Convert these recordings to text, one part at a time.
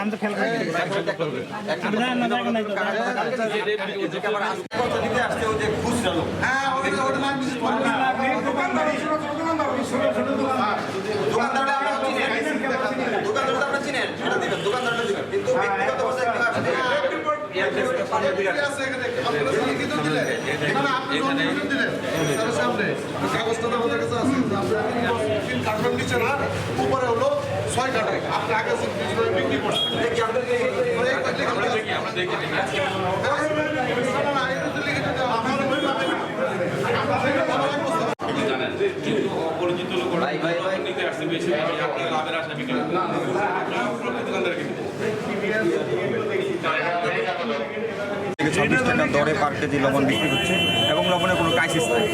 আমি তো খেয়াল করি দোকানদারটা অবস্থায় কেউ আসবে না। উপরে হলো ছয় কাটা আপনি আগে বিক্রি কিন্তু অপরিচিত লোক। নিতে আসছে দরে পার কেজি লবণ বিক্রি হচ্ছে এবং লবণের কোনো ক্রাইসিস নাই।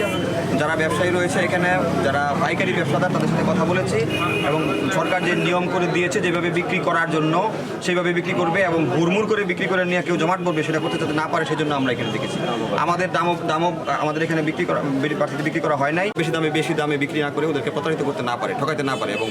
যারা ব্যবসায়ী রয়েছে এখানে যারা পাইকারি ব্যবসাদার তাদের সাথে কথা বলেছি এবং সরকার যে নিয়ম করে দিয়েছে যেভাবে বিক্রি করার জন্য সেইভাবে বিক্রি করবে এবং হুড়মুড় করে বিক্রি করে নিয়ে কেউ জমাট করবে সেটা করতে যাতে না পারে সেজন্য আমরা এখানে দেখেছি। আমাদের দামও দামও আমাদের এখানে বিক্রি করা পার্টিতে বিক্রি করা হয় নাই। বেশি দামে বেশি দামে বিক্রি না করে ওদেরকে প্রতারিত করতে না পারে ঠকাইতে না পারে এবং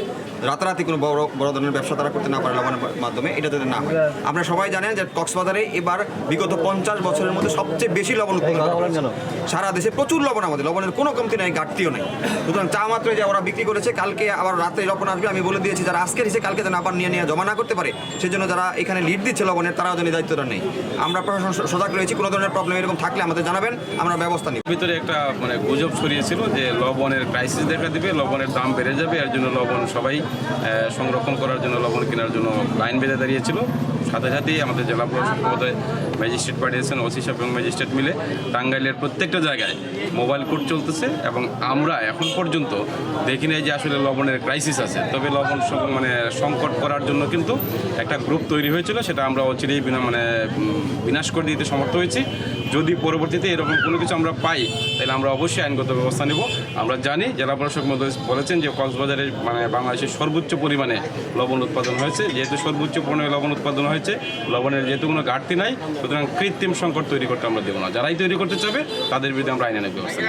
রাতারাতি কোনো বড় বড় ধরনের ব্যবসা তারা করতে না পারে লবণের মাধ্যমে এটা যাতে না হয়। আপনারা সবাই জানেন যে কক্সবাজারে এবার বিগত পঞ্চাশ বছরের মধ্যে সবচেয়ে বেশি লবণ উৎপাদন করা সারা দেশে প্রচুর লবণ আমাদের লবণের কোনো কমতি নাই ঘাটতিও নাই। সুতরাং চা মাত্র যে ওরা বিক্রি করেছে কালকে আবার রাত্রে লবণ আসবে আমি বলে দিয়েছি যারা আজকের হিসেবে কালকে যেন আবার নিয়ে নিয়ে জমা না করতে পারে সেজন্য যারা এখানে লিড দিচ্ছে লবণের তারাও যেন দায়িত্বটা নেই আমরা প্রশাসন সজাগ রয়েছি কোনো ধরনের প্রবলেম এরকম থাকলে আমাদের জানাবেন আমরা ব্যবস্থা নিব। ভিতরে একটা মানে গুজব ছড়িয়েছিল যে লবণের ক্রাইসিস দেখা দিবে লবণের দাম বেড়ে যাবে এর জন্য লবণ সবাই সংরক্ষণ করার জন্য লবণ কেনার জন্য লাইন বেঁধে দাঁড়িয়েছিল। সাথে সাথেই আমাদের জেলা প্রশাসক মহোদয় ম্যাজিস্ট্রেট পাঠিয়েছেন, ওসি সাহেব এবং ম্যাজিস্ট্রেট মিলে। টাঙ্গাইলের প্রত্যেকটা জায়গায় মোবাইল কোর্ট চলতেছে এবং আমরা এখন পর্যন্ত দেখি নাই যে আসলে লবণের ক্রাইসিস আছে। তবে লবণ মানে সংকট করার জন্য কিন্তু একটা গ্রুপ তৈরি হয়েছিল, সেটা আমরা অচিরেই বিনা মানে বিনাশ করে দিতে সমর্থ হয়েছি। যদি পরবর্তীতে এরকম কোনো কিছু আমরা পাই, তাহলে আমরা অবশ্যই আইনগত ব্যবস্থা নেব। আমরা জানি জেলা প্রশাসক মধ্যে বলেছেন যে কক্সবাজারে মানে বাংলাদেশের সর্বোচ্চ পরিমাণে লবণ উৎপাদন হয়েছে। যেহেতু সর্বোচ্চ পরিমাণে লবণ উৎপাদন হয়েছে লবণের যেহেতু কোনো ঘাটতি নাই, সুতরাং কৃত্রিম সংকট তৈরি করতে আমরা দেবো না। যারাই তৈরি করতে চাবে তাদের বিরুদ্ধে আমরা আইনানিক ব্যবস্থা